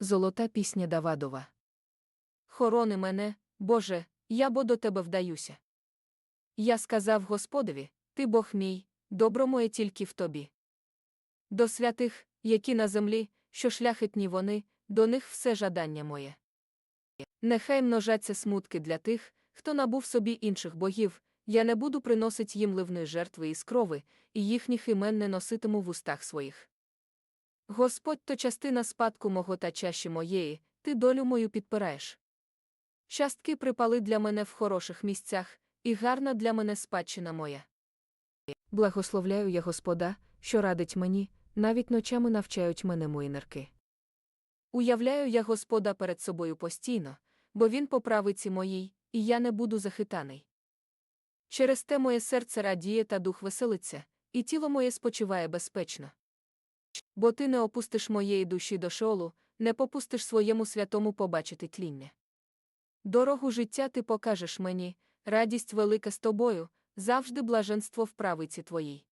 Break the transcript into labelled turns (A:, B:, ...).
A: Золота пісня Давадова. Хорони мене, Боже, я бо до тебе вдаюся. Я сказав Господові, Ти Бог мій, добро моє тільки в тобі. До святих, які на землі, що шляхетні вони, до них все жадання моє. Нехай множаться смутки для тих, хто набув собі інших богів, я не буду приносить їм ливної жертви із крови, і їхніх імен не носитиму в устах своїх. Господь то частина спадку мого та чаші моєї, ти долю мою підпираєш. Частки припали для мене в хороших місцях, і гарна для мене спадщина моя. Благословляю я Господа, що радить мені, навіть ночами навчають мене мої нирки. Уявляю я Господа перед собою постійно, бо він по правиці моїй, і я не буду захитаний. Через те моє серце радіє та дух веселиться, і тіло моє спочиває безпечно. Бо ти не опустиш моєї душі до шолу, не попустиш своєму святому побачити тління. Дорогу життя ти покажеш мені, радість велика з тобою, завжди блаженство в правиці твоїй.